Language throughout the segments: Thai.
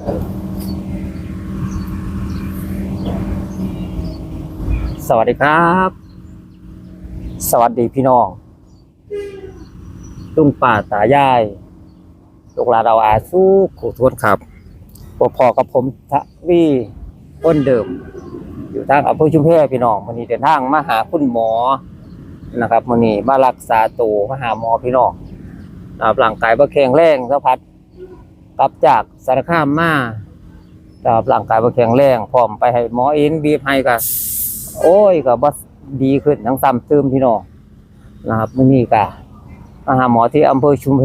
สวัสดีครับ สวัสดีพี่น้องลุงป่าตายายลูกหลานเราอาสู้ขู่ทวนครับพอพอกับผมทวีต้นเดิม อยู่ทางอำเภอชุมแพพี่น้องวันนี้เดินทางมาหาคุณหมอนะครับวันนี้มารักษาตัวมาหาหมอพี่น้องนะครังกายบ่แข็งแรงสะพัด กลับจากสารคามมานะครับร่างกายบ่แข็งแรงพร้อมไปให้หมอเอินบีบให้ก็โอ้ยก็บ่ดีขึ้นทั้งซ้ำเติมพี่น้องนะครับมือนี้ก็มาหาหมอที่อำเภอชุมแพ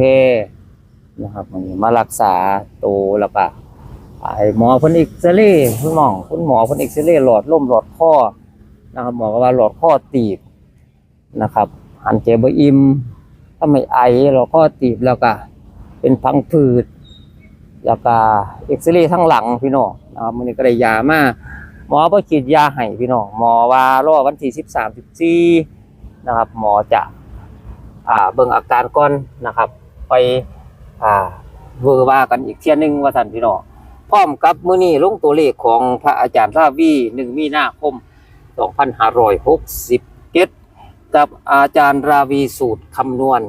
นะครับวันมารักษาตัวแล้วก็ไอ้หมอเพิ่นอ็กซเรย์คุณหมอคุณหมอเพิ่นอ็กซเรย์หลอดลมหลอดข้อนะครับหมอก็ว่าหลอดข้อตีบนะครับหันเจ็บอิ่มถ้าไม่ไอหลอดข้อตีบแล้วก็เป็นพังผืด แล้วก็เอ็กซเรย์ทั้งหลังพี่น้องนะครับมื้อนี้ก็ได้ยามาหมอบ่ฉีดยาให้พี่น้องหมอว่ารอวันที่13 14นะครับ หมอจะอ่าเบิ่งอาการก่อนนะครับ ไปอ่าเวอร์ว่ากันอีกเที่ยหนึงว่าซั่นพี่น้องพร้อมกับมื้อนี้ลงตัวเลขของพระอาจารย์ราวี1มีนาคม2567กับอาจารย์ราวีสูตรคำนวณ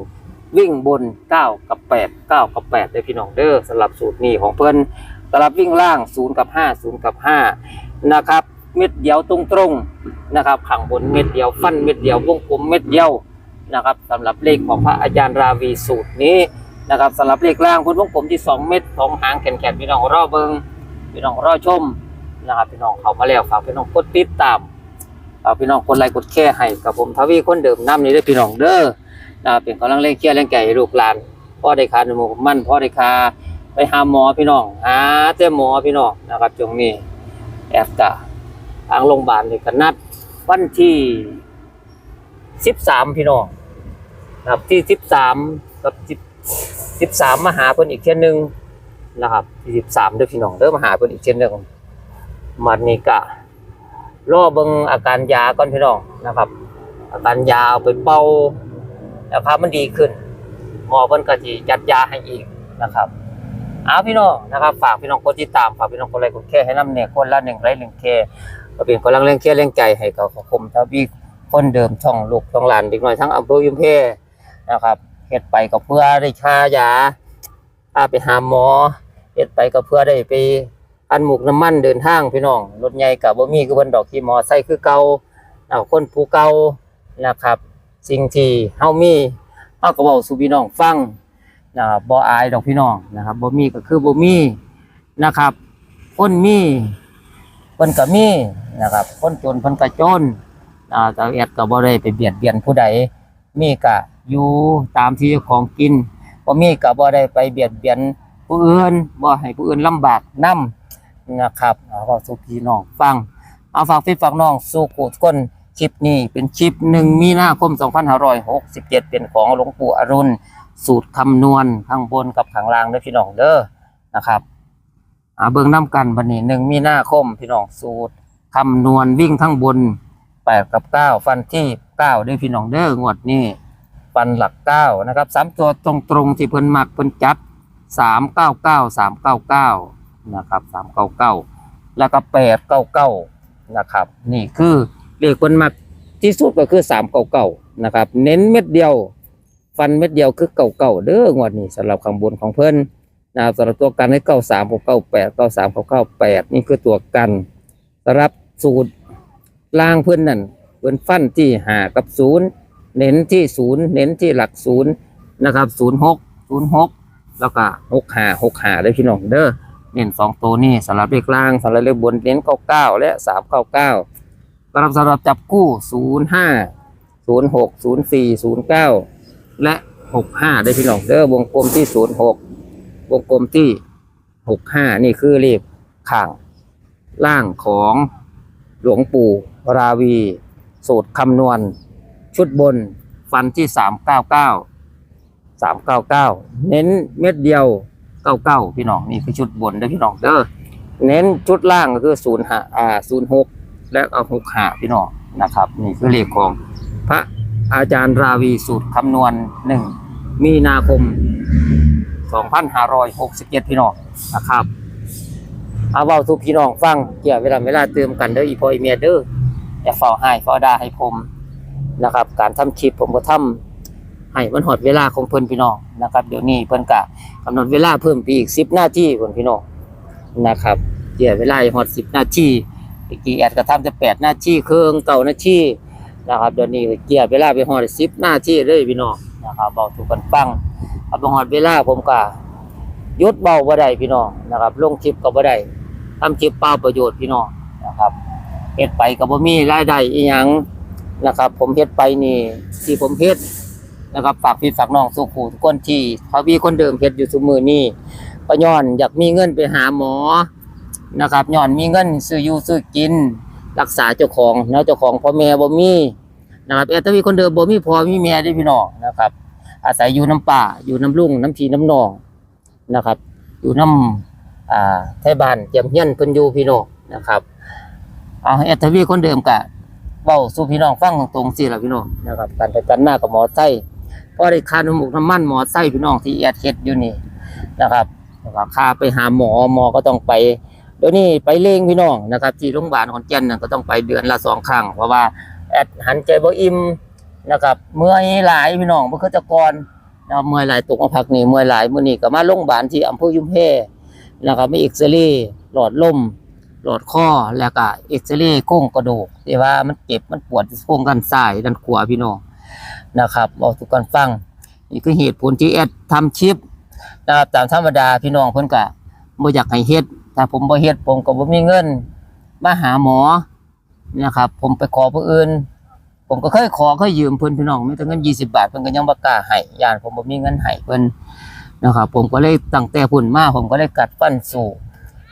วิ่งบน 9 กับ 8 9 กับ8ได้พี่น้องเด้อสำหรับสูตรนี้ของเพิ่นสำหรับวิ่งล่าง 0 กับ 5 0 กับ 5 นะครับ เม็ดเดียวตรงๆนะครับข้างบนเม็ดเดียวฟันเม็ดเดียววงกลมเม็ดเดียวนะครับสำหรับเลขของพระอาจารย์ราวีสูตรนี้นะครับสำหรับเลขล่างพุทธวงกลมที่ 2 เม็ดสองหางแขนๆพี่น้องรอเบิงพี่น้องรอชมนะครับพี่น้องเขามาแล้วฝากพี่น้องกดติดตามฝากพี่น้องกดไลค์กดแชร์ให้กับผมทวีคนเดิมน้ำนี้ด้วยพี่น้องเด้อ เป็นกำลังเล่นเชียร์เล่นไก่ลูกหลานพ่อได้คาหนูมั่นพ่อได้คาไปหาหมอพี่น้องหาเจ้าหมอพี่น้องนะครับจงนี้แอฟตาทางโรงพยาบาลนี่ก็นัดวันที่13พี่น้องนะครับที่13กับ10สิบสามมาหาเพิ่นอีกเช่นหนึ่งนะครับสิบสามเด้อพี่น้องเด้อมาหาเพิ่นอีกเช่นหนึ่งมันนี่กะรอเบิ่งอาการยาก่อนพี่น้องนะครับ อาการยาเอาไปเป่า แล้วครับมันดีขึ้นหมอเพิ่นก็สิจัดยาให้อีกนะครับเอาพี่น้องนะครับฝากพี่น้องกดติดตามฝากพี่น้องกดไลค์กดแชร์ให้น้ำเนี่ยคนละหนึ่งไลค์หนึ่งแชร์ก็เป็นกำลังแรงแชร์แรงใจให้กับคมทวีคนเดิมช่องลูกช่องหลานเด็กน้อยทั้งอำเภอยุมเพนะครับเฮ็ดไปก็เพื่อได้ค่ายาพาไปหาหมอเฮ็ดไปก็เพื่อได้ไปอันหมุกน้ำมันเดินทางพี่น้องรถใหญ่ก็บ่มีคือเพิ่นดอกขี่มอไซค์คือเก่าเอาคนผู้เก่านะครับ สิ่งที่เฮามีเฮาก็เว้าสู่พี่น้องฟังนะครับบ่อายดอกพี่น้องนะครับบ่มีก็คือบ่มีนะครับคนมีเพิ่นก็มีนะครับ คนจนเพิ่นก็จนอ่าแต่แอดก็บ่ได้ไปเบียดเบียนผู้ใดมีก็อยู่ตามที่เจ้าของกินบ่มีก็บ่ได้ไปเบียดเบียนผู้อื่นบ่ให้ผู้อื่นลำบากนํนะครับเอาสู่พี่น้องฟังเอาฝากพี่ฝากน้องสู่กูทุกคน คลิปนี้เป็นคลิปหนึ่งมีนาคม 2567 เป็นของหลวงปู่อรุณ สูตรคำนวณข้างบนกับข้างล่างเด้อพี่น้องเด้อนะครับอาเบิ่งน้ำกันวันนี้หนึ่งมีนาคมพี่น้องสูตรคำนวณวิ่งทั้งบน 8 กับ 9 ฟันที่9เด้อพี่น้องเด้องวดนี้ฟันหลัก 9 นะครับสามตัวตรงๆที่เพิ่นมักเพิ่นจัด 399 399 นะครับ 399 แล้วก็ 899 นะครับ นี่คือ เลขคนมักที่สุดก็คือ399นะครับ เน้นเม็ดเดียว ฟันเม็ดเดียวคือเก่าๆเด้องวดนี้สำหรับข้างบนของเพิ่นนะครับสำหรับตัวกันให้93 698 93 698นี่คือตัวกันสำหรับสูตรล่างเพิ่อนนั่นเพิ่อนฟันที่5กับ0เน้นที่0เน้นที่หลัก0นย์นะครับ06 06แล้วก็65 65ได้อพี่น้องเด้อเน้นสองตัวนี่สำหรับเลขล่างสำหรับเลขบนเน้นเก้าเก้าและสามเก้าเก้า รับสำหรับจับคู่ศูนย์ห้าศูนย์หกศูนย์สี่ศูนย์เก้าและหกห้าได้พี่น้องเด้อวงกลมที่ศูนย์หกวงกลมที่หกห้านี่คือเลขข้างล่างของหลวงปู่ราวี สูตรคำนวณ ชุดบนฟันที่สามเก้าเน้นเม็ดเดียวเก้าเก้าพี่น้องนี่คือชุดบนเด้พี่น้องเด้อเน้นชุดล่างก็คือศูนย์ห้าอ่าศูนย์หก และเอาหกหาพี่น้องนะครับ นี่คือเลขของพระอาจารย์ราวีสูตรคำนวณหนึ่งมีนาคม 2567 พี่น้องนะครับเอาเว้าสู่พี่น้องฟังเกี่ยวเวลาเวลาเติมกันเด้ออีพออีเมียเด้ออย่าเฝ้าให้เฝ้าด่าให้ผมนะครับ การทำคลิปผมก็ทำให้มันหอดเวลาของเพิ่นพี่น้องนะครับ เดี๋ยวนี้เพิ่นก็กำหนดเวลาเพิ่มไปอีก10นาทีเพิ่นพี่น้องนะครับเกี่ยวเวลาห้ฮอด10นาที เมื่อกี้แอดก็ทำแต่8นาทีครึ่งเก้าหน้าทีนะครับเดี๋ยวนี้เกี่ยวเวลาไปฮอด10นาทีเลยพี่น้องนะครับเว้าสู่กันฟังเอาไปฮอดเวลาผมก็ยุดเบาบ่ได้พี่น้องนะครับลงคลิปก็บ่ได้ทำคลิปเปล่าประโยชน์พี่น้องนะครับเฮ็ดไปก็บ่มีรายได้อีหยังนะครับ ผมเฮ็ดไปนี่ที่ผมเฮ็ดนะครับฝากพี่ฝากน้องสุขูทุกคนที่เขามีคนเดิมเฮ็ดอยู่ซุมื้อนี้ก็ย้อนอยากมีเงินไปหาหมอ นะครับย้อนมีเงินซื้ออยู่ซื้อกิน รักษาเจ้าของเนาะเจ้าของพ่อแม่บ่มีนะครับเออถ้ามีคนเดิมบ่มีพ่อมีแม่เด้พี่น้องนะครับ อาศัยอยู่น้ำป่าอยู่น้ำลุ่งน้ำพีน้ำนองนะครับ อยู่น้ำอ่าไทบ้านเจียมเฮียนเพิ่นอยู่พี่น้องนะครับเอาให้อัตวีคนเดิมกะเว้าสู่พี่น้องฟังตรงๆสิล่ะพี่น้องนะครับการไปกันหน้ากับหมอไส้พอได้ค่าน้ำมูกน้ำมันหมอไส้พี่น้องที่แอดเฮ็ดอยู่นี่นะครับแล้วก็ค่าไปหาหมอหมอก็ต้องไป เดี๋ยวนี้ไปเล่งพี่น้องนะครับ ที่โรงพยาบาลขอนแก่นก็ต้องไปเดือนละสองครั้งเพราะว่าแอดหันใจบ่อิ่มนะครับเมื่อยหลายพี่น้องบ่คือแต่ก่อนนะครับเมื่อยหลายตกมาพักนี่เมื่อยหลายมื้อนี้ก็มาโรงพยาบาลที่อำเภอยุมเพนะครับมีเอ็กซเรย์หลอดลมหลอดข้อแล้วก็เอ็กซเรย์โครงกระดูกที่ว่ามันเจ็บมันปวดที่โครงด้านซ้ายด้านขวาพี่น้องนะครับบอกทุกคนฟังนี่คือเหตุผลที่แอดทำคลิปนะครับตามธรรมดาพี่น้องเพิ่นก็บ่อยากให้เฮ็ด ถ้าผมบ่เฮ็ดผมก็บ่มีเงินมาหาหมอนะครับ ผมไปขอผู้อื่น ผมก็เคยขอเคยยืมเพิ่อนพี่น้องมีแต่เงิน20บาทเพิ่นก็ยังบ่กล้าให้ย่านผมบ่มีเงินให้เพิ่นนะครับ ผมก็เลยตั้งแต่พุ่นมาผมก็เลยกัดฟันสู้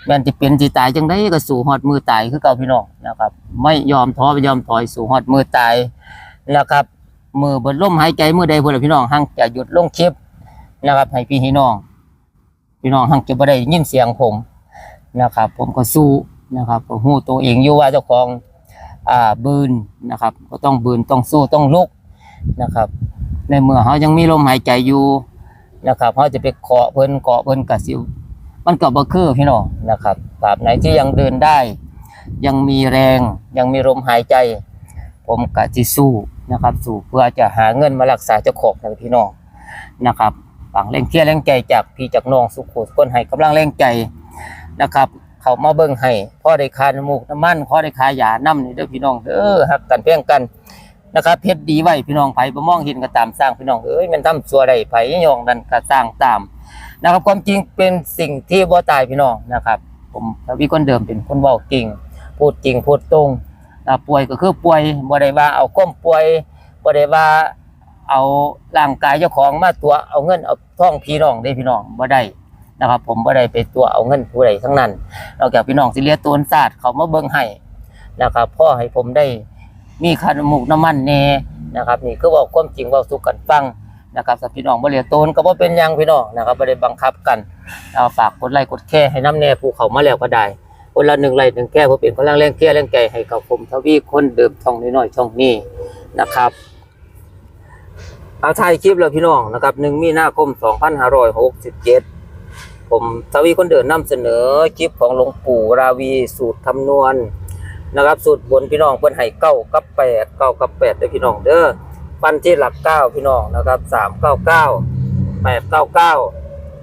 แม้นสิเป็นสิตายจังได๋ก็สู้ฮอดมือตายคือเก่าพี่น้องนะครับ ไม่ยอมท้อไม่ยอมถอยสู้ฮอดมือตายนะครับมือเบิดลมหายใจมือใดพุ่นล่ะพี่น้องหังจะหยุดลงคลิปนะครับให้พี่ให้น้อง พี่น้องหังจะบ่ได้ยินเสียงผม นะครับ ผมก็สู้นะครับก็ฮู้ตัวเองอยู่ว่าเจ้าของอ่าบืนนะครับ ก็ต้องบืนต้องสู้ต้องลุกนะครับ ในเมื่อเขายังมีลมหายใจอยู่นะครับเขาจะไปเกาะเพิ่นเกาะเพิ่นกะสิวมันก็บ่คือพี่น้องนะครับตราบไหนที่ยังเดินได้ ยังมีแรงยังมีลมหายใจ ผมกะสิสู้นะครับ สู้เพื่อจะหาเงินมารักษาเจ้าของนะพี่น้องนะครับฝังแรงเที่ยแรงใจจากพี่จากน้องสุขุทุกคนให้กำลังแรงใจ นะครับ เขามาเบิ่งให้พ่อได้คาน้ำมูกน้ำมันพ่อได้คายาน้ำนี่เด้อพี่น้องเด้อฮักกันเพียงกันนะครับเพชรดีไว้พี่น้องไผบ่มองเห็นก็ตามสร้างพี่น้องเอ้ยมันทำชั่วได้ไผ่ยองนั่นก็สร้างตามนะครับความจริงเป็นสิ่งที่บ่ตายพี่น้องนะครับ ผมทวีคนเดิมเป็นคนเว้าจริง พูดจริงพูดตรงนะป่วยก็คือป่วยบ่ได้ว่าเอาความป่วยบ่ได้ว่าเอาร่างกายเจ้าของมาตัวเอาเงินเอาท่องพี่น้องได้พี่น้องบ่ได้ นะครับ ผมบ่ได้ไปตัวเอาเงินผู้ใดทั้งนั้นนอกจากพี่น้องสิเลียตัวนศาสตร์เขามาเบิ่งให้นะครับพ่อให้ผมได้มีค่าน้ำมูกน้ำมันแน่นะครับ นี่คือเว่าความจริงเว่าสู่กันฟังนะครับสับพี่น้องบ่เลียตนก็บ่เป็นยังพี่น้องนะครับบ่ได้บังคับกันเอาฝากกดไลค์กดแชร์ให้น้ำแน่ผู้เขามาแล้วก็ได้คนละหนึ่งไลค์หนึ่งแก้เพื่อเป็นกำลังแรงแก้แรงใจให้กับผมทวีคนเดิมช่องน้อยๆช่องนี้นะครับเอาถ่ายคลิปแล้วพี่น้องนะครับ1มีนาคม 2567 ผมทวีคนเดินนำเสนอคลิปของหลวงปู่ราวีสูตรคำนวณนะครับ สูตรบนพี่น้องเพิ่นให้เก้ากับแปดเก้ากับแปดเด้อพี่น้องเด้อฟันที่หลักเก้าพี่น้องนะครับสามเก้าเก้าแปดเก้าเก้า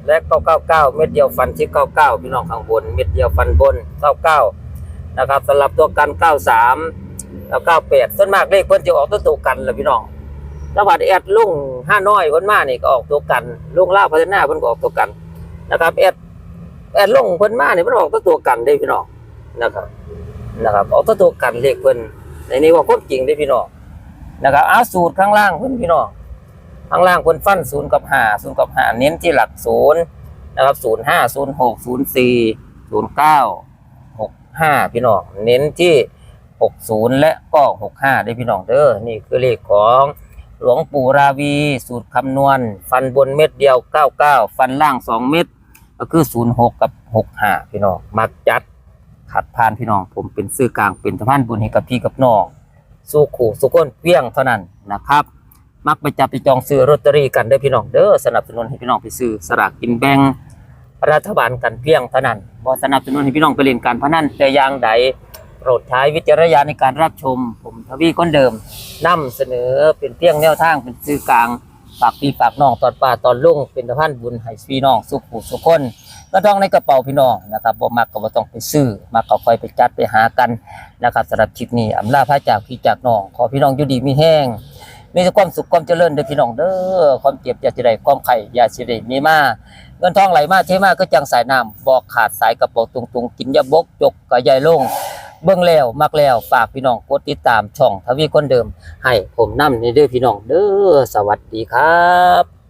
และเก้าเก้าเก้าเม็ดเดียวฟันที่เก้าเก้าพี่น้องข้างบน เม็ดเดียวฟันบนเก้าเก้านะครับสำหรับตัวกันเก้าสามแล้วเก้าแปดส่วนมากเลขเพิ่นจะออกตัวตัวกันแหละพี่น้องแล้วบัดแอดลุงห้าน้อยเพิ่นมานี่ก็ออกตัวกันลุงล่าพัฒนาเพิ่นก็ออกตัวกัน นะครับแอดแอดลงเพิ่นมาเนี่ยมันออกตัวตัวกันได้พี่น้องนะครับนะครับออกตัวตัวกันเลขเพิ่นในนี้ว่าความจริงได้พี่น้องนะครับเอาสูตรข้างล่างเพิ่นพี่น้องข้างล่างเพิ่นฟันศูนย์กับห้าศูนย์กับห้าเน้นที่หลักศูนย์นะครับศูนย์ห้าศูนย์หกศูนย์สี่ศูนย์เก้าหกห้าพี่น้องเน้นที่หกศูนย์และก็หกห้าได้พี่น้องเด้อนี่คือเลขของหลวงปู่ราวี สูตรคำนวณ ฟันบนเม็ดเดียวเก้าเก้าฟันล่างสองเม็ด ก็คือศูนย์หกกับหกห้าพี่น้องมักจัดขัดพานพี่น้อง ผมเป็นซื้อกลางเป็นสะพานบุญให้กับพี่กับน้องสู้ขู่สู้ก้นเปี้ยงเท่านั้นนะครับ มักไปจับไปจองซื้อลอตเตอรี่กันได้พี่น้องเด้อสนับสนุนให้พี่น้องไปซื้อสลากกินแบ่งรัฐบาลกันเพียงเท่านั้นบ่สนับสนุนให้พี่น้องไปเล่นการพนันแต่อย่างใดโปรดใช้วิจารณญาณในการรับชม ผมทวีคนเดิมนำเสนอเป็นเพียงแนวทางเป็นสื่อกลาง ฝากพี่ฝากน้องตอนป่าตอนลุงเป็นสะพานบุญให้พี่น้องสุขผูสุขคนก็ต้องในกระเป๋าพี่น้องนะครับบ่มักก็บ่ต้องไปซื้อมักก็คอยไปจัดไปหากันนะครับสำหรับคลิปนี้อำลาพระจากพี่จากน้อง ขอพี่น้องอยู่ดีมีแห้งมีแต่ความสุขความเจริญเด้อพี่น้องเด้อความเจ็บอย่าสิได้ความไข่อย่าสิได้มีมาเงินทองไหลมาเทมาก็จังสายน้ำบอกขาดสายกระเป๋าตุงตุงกินยาบกจกกะใหญ่ลง เบิ่งแล้วมักแล้วฝากพี่น้องกดติดตามช่องทวีคนเดิม ให้ผมนำนี่เด้อพี่น้องเด้อสวัสดีครับ